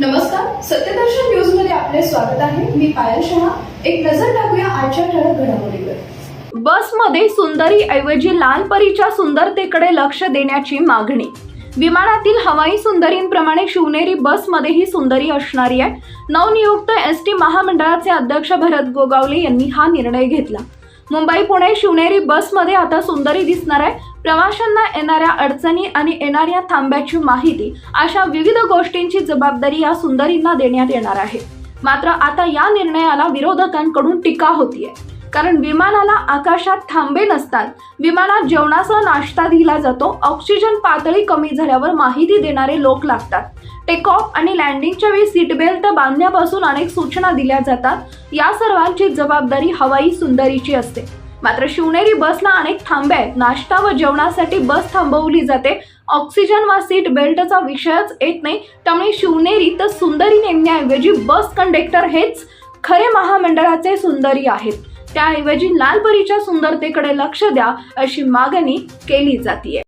नमस्कार सत्यदर्शन न्यूजमध्ये आपले स्वागत आहे. मी पायल शहा. एक नजर टाकूया आजच्या ठळक घडामोडीवर. बसमध्ये सुंदरी ऐवजी लाल परीच्या सुंदरतेकडे लक्ष देण्याची मागणी. विमानातील हवाई सुंदरींप्रमाणे शिवनेरी बसमध्येही सुंदरी असणारी आहे. नवनियुक्त एस टी महामंडळाचे अध्यक्ष भरत गोगावले यांनी हा निर्णय घेतला. मुंबई पुणे शिवनेरी बसमध्ये आता सुंदरी दिसणार आहे. प्रवाशांना येणाऱ्या अडचणी आणि येणाऱ्या थांब्याची माहिती अशा विविध गोष्टींची जबाबदारी या सुंदरींना देण्यात येणार आहे. मात्र आता या निर्णयाला विरोधकांकडून टीका होतीये. कारण विमानाला आकाशात थांबे नसतात. विमानात जेवणाचा नाश्ता दिला जातो. ऑक्सिजन पातळी कमी झाल्यावर माहिती देणारे लोक लागतात. टेक ऑफ आणि लँडिंगच्या वेळी सीट बेल्ट बांधण्यापासून अनेक सूचना दिल्या जातात. या सर्वांची जबाबदारी हवाई सुंदरीची असते. मात्र शिवनेरी बसला अनेक थांबे आहेत. नाश्ता व जेवणासाठी बस थांबवली जाते. ऑक्सिजन वा सीट बेल्टचा विषयच येत नाही. त्यामुळे शिवनेरी तर सुंदरी नेमण्याऐवजी बस कंडक्टर हेच खरे महामंडळाचे सुंदरी आहेत. त्याऐवजी लालपरीच्या सुंदरतेकडे लक्ष द्या अशी मागणी केली जाते